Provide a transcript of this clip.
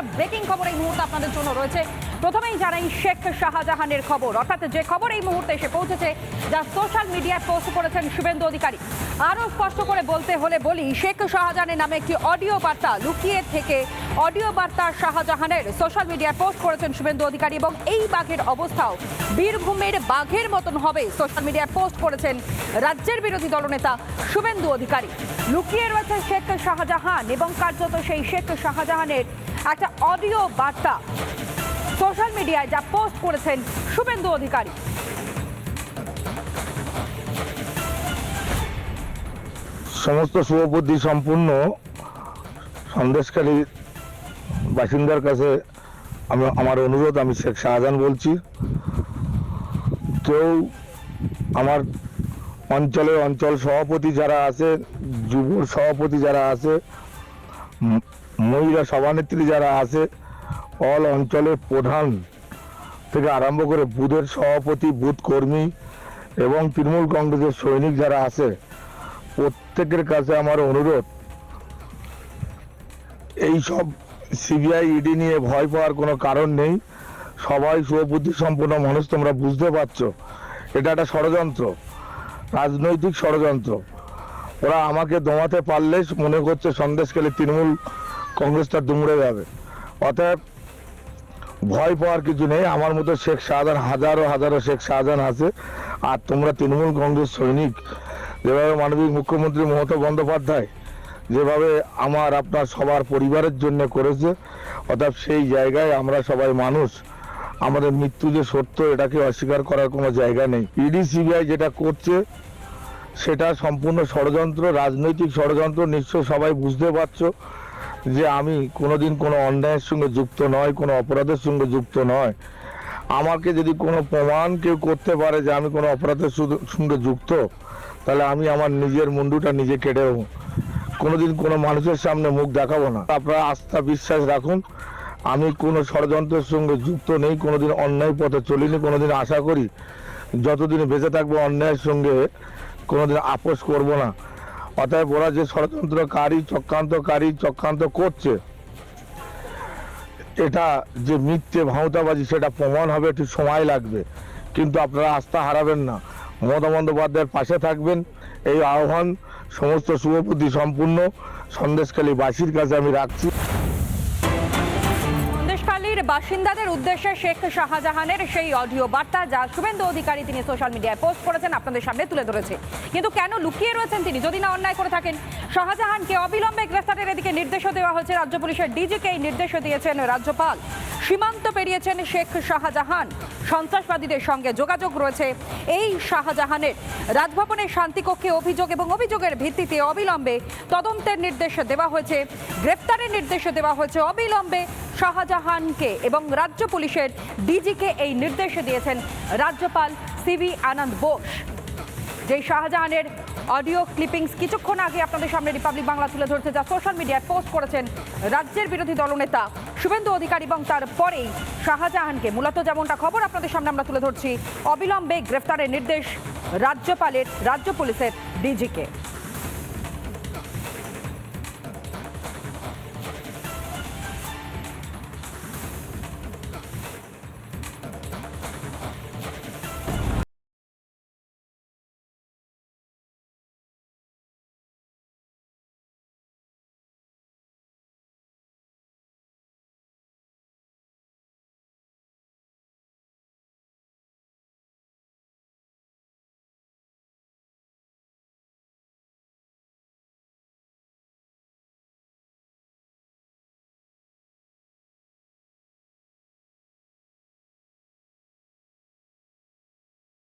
একটা ব্রেকিং খবর এই মুহূর্তে আপনাদের জন্য রয়েছে। প্রথমেই জানাই শেখ শাহজাহানের খবর। অর্থাৎ যে খবর এই মুহূর্তে এসে পৌঁছেছে, যা সোশ্যাল মিডিয়ায় পোস্ট করেছেন শুভেন্দু অধিকারী। আরও স্পষ্ট করে বলতে হলে বলি, শেখ শাহজাহানের নামে একটি অডিও বার্তা লুকিয়ে থেকে অডিও বার্তা শাহজাহানের সোশ্যাল মিডিয়ায় পোস্ট করেছেন শুভেন্দু অধিকারী এবং এই বাঘের অবস্থাও বীরভূমের বাঘের মতন হবে সোশ্যাল মিডিয়ায় পোস্ট করেছেন রাজ্যের বিরোধী দলনেতা শুভেন্দু অধিকারী। লুকিয়ে রয়েছে শেখ শাহজাহান এবং কার্যত সেই শেখ শাহজাহানের একটা অডিও বার্তা। সোশ্যাল মিডিয়ায় যা পোস্ট করেছেন শুভেন্দু অধিকারী। সমস্ত শুভবুদ্ধি সম্পূর্ণ সন্দেশকারী বাসিন্দার কাছে আমি আমার অনুরোধ, আমি শেখ শাহজাহান বলছি। কেউ আমার অঞ্চলের অঞ্চল সভাপতি যারা আছে, যুব সভাপতি যারা আছে মহিলা সভানেত্রী যারা আছে অল অঞ্চলের প্রধান থেকে আরম্ভ করে বুথের সভাপতি বুথ কর্মী এবং তৃণমূল কংগ্রেসের সৈনিক যারা আছে, প্রত্যেকের কাছে আমার অনুরোধ, এই সব সিবিআই ইডি নিয়ে ভয় পাওয়ার কোনো কারণ নেই। সবাই সুবুদ্ধি সম্পন্ন মানুষ, তোমরা বুঝতে পারছ। এটা একটা ষড়যন্ত্র, রাজনৈতিক ষড়যন্ত্র। ওরা আমাকে দমাতে পারলে মনে করছে সন্দেশকালে তৃণমূল কংগ্রেসটা দুমড়ে যাবে। অতএব ভয় পাওয়ার কিছু নেই। আমার মতো শেখ শাহজাহান, হাজারো হাজারো শেখ শাহজাহান আছে। আর তোমরা তৃণমূল কংগ্রেস সৈনিক, যেভাবে মাননীয় মুখ্যমন্ত্রী মমতা বন্দ্যোপাধ্যায় যেভাবে আমার, আপনার সবার পরিবারের জন্য করেছে অর্থাৎ সেই জায়গায় আমরা সবাই মানুষ। আমাদের মৃত্যু যে সত্য, এটাকে অস্বীকার করার কোনো জায়গা নেই। ইডি, সিবিআই যেটা করছে, সেটা সম্পূর্ণ ষড়যন্ত্র, রাজনৈতিক ষড়যন্ত্র, নিশ্চয় সবাই বুঝতে পারছ। যে আমি কোনোদিন কোনো অন্যায়ের সঙ্গে যুক্ত নয়, কোনো অপরাধের সঙ্গে যুক্ত নয়। আমাকে যদি কোনো প্রমাণ কেউ করতে পারে যে আমি কোনো অপরাধের সঙ্গে যুক্ত, তাহলে আমি আমার নিজের মুন্ডুটা নিজে কেটে দেবো কোনোদিন কোনো মানুষের সামনে মুখ দেখাবো না। আপনারা আস্থা বিশ্বাস রাখুন, আমি কোনো ষড়যন্ত্রের সঙ্গে যুক্ত নেই, কোনোদিন অন্যায় পথে চলিনি, কোনোদিন আশা করি যতদিন বেঁচে থাকব অন্যায়ের সঙ্গে কোনোদিন আপোষ করব না। অতএব ওরা যে ষড়যন্ত্রকারী, চক্রান্তকারী, চক্রান্ত করছে, এটা যে মিথ্যে ভাঁওতাবাজি সেটা প্রমাণ হবে, একটু সময় লাগবে। কিন্তু আপনারা আস্থা হারাবেন না। মমতা বন্দ্যোপাধ্যায়ের পাশে থাকবেন। এই আহ্বান সমস্ত শুভবুদ্ধি সম্পূর্ণ। সন্দেশখালী বাসীর কাছে আমি রাখছি। বাসিন্দাদের উদ্দেশ্যে শেখ শাহজাহানের সেই অডিও বার্তা যা শুভেন্দু অধিকারী তিনি সোশ্যাল মিডিয়ায় পোস্ট করেছেন, আপনাদের সামনে তুলে ধরেছে। কিন্তু কেন লুকিয়ে রয়েছেন তিনি? যদি না অন্যায় করে থাকেন, শাহজাহানকে অবিলম্বে গ্রেফতারের এদিকে নির্দেশও দেওয়া হয়েছে। রাজ্য পুলিশের ডিজিকে এই নির্দেশও দিয়েছেন রাজ্যপাল। সীমান্ত পেরিয়েছেন শেখ শাহজাহান। সন্ত্রাসবাদীদের সঙ্গে যোগাযোগ রয়েছে এই শাহজাহানের। রাজভবনের শান্তিকক্ষে অভিযোগ এবং অভিযোগের ভিত্তিতে অবিলম্বে তদন্তের নির্দেশ দেওয়া হয়েছে। গ্রেপ্তারের নির্দেশ দেওয়া হয়েছে। অবিলম্বে শাহজাহানকে এবং রাজ্য পুলিশের ডিজিকে এই নির্দেশ দিয়েছেন রাজ্যপাল সিভি আনন্দ বোস। যেই শাহজাহানের অডিও ক্লিপিংস কিছুক্ষণ আগে আপনাদের সামনে রিপাবলিক বাংলা তুলে ধরছে যা সোশ্যাল মিডিয়ায় পোস্ট করেছেন রাজ্যের বিরোধী দলনেতা শুভেন্দু অধিকারী এবং তারপরেই শাহজাহানকে। মূলত যেমনটা খবর আপনাদের সামনে আমরা তুলে ধরছি, অবিলম্বে গ্রেফতারের নির্দেশ রাজ্যপালের, রাজ্য পুলিশের ডিজিকে।